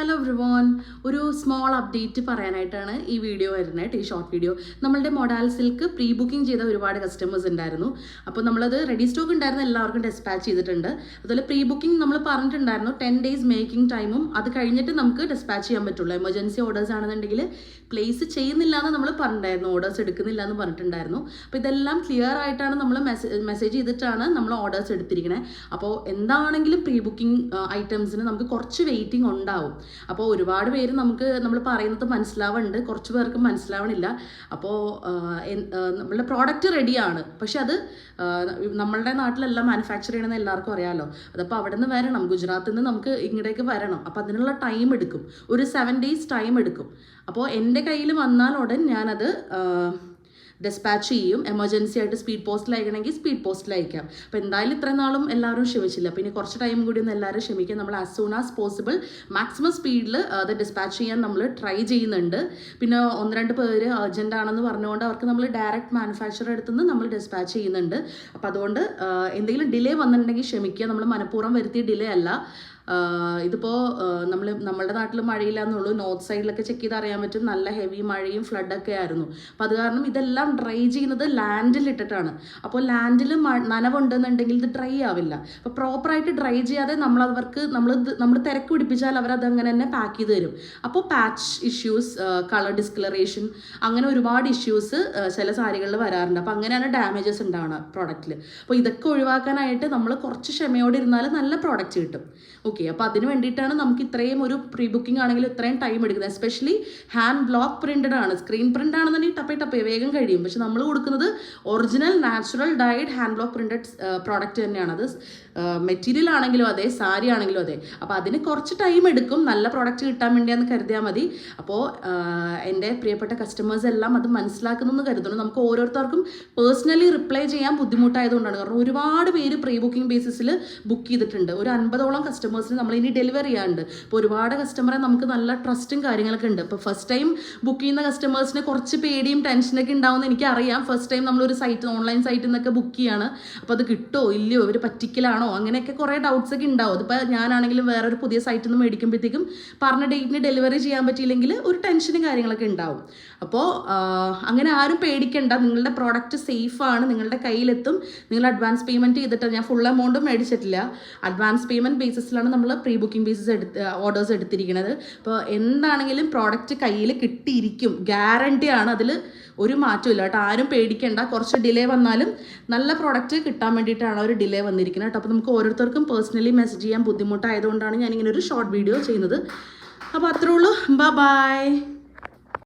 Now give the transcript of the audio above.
Hello everyone ഒരു small update പറയാനായിട്ടാണ് ഈ വീഡിയോ വരുന്നത് ഈ ഷോർട്ട് വീഡിയോ നമ്മളുടെ മൊഡാൽ സിൽക്ക് പ്രീ ബുക്കിംഗ് ചെയ്ത ഒരുപാട് കസ്റ്റമേഴ്സ് ഉണ്ടായിരുന്നു. അപ്പോൾ നമ്മളത് റെഡി സ്റ്റോക്ക് ഉണ്ടായിരുന്ന എല്ലാവർക്കും ഡെസ്പാച്ച് ചെയ്തിട്ടുണ്ട്. അതുപോലെ പ്രീ ബുക്കിംഗ് നമ്മൾ പറഞ്ഞിട്ടുണ്ടായിരുന്നു ടെൻ ഡേയ്സ് മേക്കിംഗ് ടൈമും അത് കഴിഞ്ഞിട്ട് നമുക്ക് ഡെസ്പാച്ച് ചെയ്യാൻ പറ്റുള്ളൂ. എമർജൻസി ഓർഡേഴ്സ് ആണെന്നുണ്ടെങ്കിൽ പ്ലേസ് ചെയ്യുന്നില്ല എന്ന് നമ്മൾ പറഞ്ഞിട്ടുണ്ടായിരുന്നു ഓർഡേഴ്സ് എടുക്കുന്നില്ല എന്ന് പറഞ്ഞിട്ടുണ്ടായിരുന്നു. അപ്പോൾ ഇതെല്ലാം ക്ലിയർ ആയിട്ടാണ് നമ്മൾ മെസ്സേജ് ചെയ്തിട്ടാണ് നമ്മൾ ഓർഡേഴ്സ് എടുത്തിരിക്കുന്നത് അപ്പോൾ എന്താണെങ്കിലും പ്രീ ബുക്കിംഗ് ഐറ്റംസിന് നമുക്ക് കുറച്ച് വെയിറ്റിംഗ് ഉണ്ടാവും. അപ്പോൾ ഒരുപാട് പേര് നമുക്ക് നമ്മൾ പറയുന്നത് മനസ്സിലാവുന്നുണ്ട് കുറച്ച് പേർക്ക് മനസ്സിലാവണില്ല. അപ്പോൾ നമ്മളുടെ പ്രോഡക്റ്റ് റെഡിയാണ് പക്ഷെ അത് നമ്മളുടെ നാട്ടിലെല്ലാം മാനുഫാക്ചർ ചെയ്യണമെന്ന് എല്ലാവർക്കും അറിയാമല്ലോ അതപ്പോൾ അവിടെ നിന്ന് വരണം ഗുജറാത്തിൽ നിന്ന് നമുക്ക് ഇങ്ങോട്ടേക്ക് വരണം. അപ്പോൾ അതിനുള്ള ടൈം എടുക്കും. ഒരു സെവൻ ഡേയ്സ് ടൈം എടുക്കും. അപ്പോൾ എന്റെ കയ്യിൽ വന്നാൽ ഉടൻ ഞാനത് ഡെസ്പാച്ച് ചെയ്യും. എമർജൻസി ആയിട്ട് സ്പീഡ് പോസ്റ്റിൽ അയക്കണമെങ്കിൽ സ്പീഡ് പോസ്റ്റിൽ അയക്കാം. അപ്പോൾ എന്തായാലും ഇത്ര നാളും എല്ലാവരും ക്ഷമിച്ചില്ല. പിന്നെ കുറച്ച് ടൈം കൂടി ഒന്ന് എല്ലാവരും ക്ഷമിക്കുക നമ്മൾ as soon as possible maximum സ്പീഡിൽ അത് ഡിസ്പാച്ച് ചെയ്യാൻ നമ്മൾ ട്രൈ ചെയ്യുന്നുണ്ട്. പിന്നെ ഒന്ന് രണ്ട് പേര് അർജന്റ് ആണെന്ന് പറഞ്ഞുകൊണ്ട് അവർക്ക് നമ്മൾ ഡയറക്റ്റ് മാനുഫാക്ചർ അടുത്തുനിന്ന് നമ്മൾ ഡിസ്പാച്ച് ചെയ്യുന്നുണ്ട്. അപ്പോൾ അതുകൊണ്ട് എന്തെങ്കിലും ഡിലേ വന്നിട്ടുണ്ടെങ്കിൽ ക്ഷമിക്കുക. നമ്മൾ മനഃപൂർവം വരുത്തിയ ഡിലേ അല്ല. ഇതിപ്പോൾ നമ്മൾ നമ്മുടെ നാട്ടിൽ മഴയില്ല എന്നുള്ളൂ നോർത്ത് സൈഡിലൊക്കെ ചെക്ക് ചെയ്ത് അറിയാൻ പറ്റും. നല്ല ഹെവി മഴയും ഫ്ലഡൊക്കെ ആയിരുന്നു. അപ്പോൾ അത് കാരണം ഇതെല്ലാം ഡ്രൈ ചെയ്യുന്നത് ലാൻഡിൽ ഇട്ടിട്ടാണ്. അപ്പോൾ ലാൻഡിൽ നനവുണ്ടെന്നുണ്ടെങ്കിൽ ഇത് ഡ്രൈ ആവില്ല. അപ്പോൾ പ്രോപ്പറായിട്ട് ഡ്രൈ ചെയ്യാതെ നമ്മൾ അവർക്ക് നമ്മൾ നമ്മൾ തിരക്ക് പിടിപ്പിച്ചാൽ അവരത് അങ്ങനെ തന്നെ പാക്ക് ചെയ്ത് തരും. അപ്പോൾ പാച്ച് ഇഷ്യൂസ് കളർ ഡിസ്കളറേഷൻ അങ്ങനെ ഒരുപാട് ഇഷ്യൂസ് ചില സാരികളിൽ വരാറുണ്ട്. അപ്പോൾ അങ്ങനെയാണ് ഡാമേജസ് ഉണ്ടാവുന്നത് പ്രോഡക്റ്റിൽ അപ്പോൾ ഇതൊക്കെ ഒഴിവാക്കാനായിട്ട് നമ്മൾ കുറച്ച് ക്ഷമയോടെ ഇരുന്നാൽ നല്ല പ്രോഡക്റ്റ് കിട്ടും. ഓക്കെ അപ്പോൾ അതിന് വേണ്ടിയിട്ടാണ് നമുക്ക് ഇത്രയും ഒരു പ്രീ ബുക്കിംഗ് ആണെങ്കിൽ ഇത്രയും ടൈം എടുക്കുന്നത്. എസ്പെഷ്യലി ഹാൻഡ് ബ്ലോക്ക് പ്രിന്റഡ് ആണ്. സ്ക്രീൻ പ്രിന്റ് ആണെന്നുണ്ടെങ്കിൽ ടപ്പേ ടപ്പേ വേഗം കഴിയും. പക്ഷെ നമ്മൾ കൊടുക്കുന്നത് original natural dyed hand block printed product തന്നെയാണ്. അത് മെറ്റീരിയൽ ആണെങ്കിലും അതെ സാരി ആണെങ്കിലും അതെ. അപ്പോൾ അതിന് കുറച്ച് ടൈം എടുക്കും. നല്ല പ്രോഡക്റ്റ് കിട്ടാൻ വേണ്ടിയാന്ന് കരുതിയാൽ മതി. അപ്പോൾ എന്റെ പ്രിയപ്പെട്ട കസ്റ്റമേഴ്സ് എല്ലാം അത് മനസ്സിലാക്കുന്നു എന്ന് കരുതുന്നു. നമുക്ക് ഓരോരുത്തർക്കും പേഴ്സണലി റിപ്ലൈ ചെയ്യാൻ ബുദ്ധിമുട്ടായതുകൊണ്ടാണ്. കാരണം ഒരുപാട് പേര് പ്രീ ബുക്കിംഗ് ബേസിസിൽ ബുക്ക് ചെയ്തിട്ടുണ്ട്. ഒരു അൻപതോളം കസ്റ്റമേഴ്സിന് നമ്മൾ ഇനി ഡെലിവറി ചെയ്യാണ്ട്. ഇപ്പോൾ ഒരുപാട് കസ്റ്റമറെ നമുക്ക് നല്ല ട്രസ്റ്റും കാര്യങ്ങളൊക്കെ ഉണ്ട്. ഇപ്പോൾ ഫസ്റ്റ് ടൈം ബുക്ക് ചെയ്യുന്ന കസ്റ്റമേഴ്സിന് കുറച്ച് പേടിയും ടെൻഷനൊക്കെ ഉണ്ടാവുമെന്ന് എനിക്കറിയാം. ഫസ്റ്റ് ടൈം നമ്മളൊരു സൈറ്റ് ഓൺലൈൻ സൈറ്റിൽ നിന്നൊക്കെ ബുക്ക് ചെയ്യാണ്. അപ്പോൾ അത് കിട്ടുമോ ഇല്ലയോ ഇവർ പറ്റിക്കലാണോ? അങ്ങനെയൊക്കെ കുറേ ഡൗട്ട്സ് ഒക്കെ ഉണ്ടാവും. അതിപ്പോൾ ഞാനാണെങ്കിലും വേറെ ഒരു പുതിയ സൈറ്റിൽ നിന്ന് മേടിക്കുമ്പോഴത്തേക്കും പറഞ്ഞ ഡേറ്റിന് ഡെലിവറി ചെയ്യാൻ പറ്റിയില്ലെങ്കിൽ ഒരു ടെൻഷനും കാര്യങ്ങളൊക്കെ ഉണ്ടാവും. അപ്പോൾ അങ്ങനെ ആരും പേടിക്കണ്ട. നിങ്ങളുടെ പ്രോഡക്റ്റ് സേഫാണ് നിങ്ങളുടെ കയ്യിലെത്തും. നിങ്ങൾ അഡ്വാൻസ് പേയ്മെന്റ് ചെയ്തിട്ട്. ഞാൻ ഫുൾ എമൗണ്ടും മേടിച്ചിട്ടില്ല. അഡ്വാൻസ് പേയ്മെന്റ് ബേസിസിലാണ് നമ്മൾ പ്രീ ബുക്കിംഗ് ബേസിസ് എടുത്ത് ഓർഡേഴ്സ് എടുത്തിരിക്കുന്നത് അപ്പോൾ എന്താണെങ്കിലും പ്രോഡക്റ്റ് കയ്യിൽ കിട്ടിയിരിക്കും. ഗ്യാരണ്ടി ആണ് അതിൽ ഒരു മാറ്റമില്ല കേട്ടോ ആരും പേടിക്കേണ്ട. കുറച്ച് ഡിലേ വന്നാലും നല്ല പ്രോഡക്റ്റ് കിട്ടാൻ വേണ്ടിയിട്ടാണ് ഒരു ഡിലേ വന്നിരിക്കുന്നത് കേട്ടോ. അപ്പോൾ നമുക്ക് ഓരോരുത്തർക്കും പേഴ്സണലി മെസ്സേജ് ചെയ്യാൻ ബുദ്ധിമുട്ടായതുകൊണ്ടാണ് ഞാനിങ്ങനെ ഒരു ഷോർട്ട് വീഡിയോ ചെയ്യുന്നത്. അപ്പോൾ അത്രേ ഉള്ളൂ. ബൈ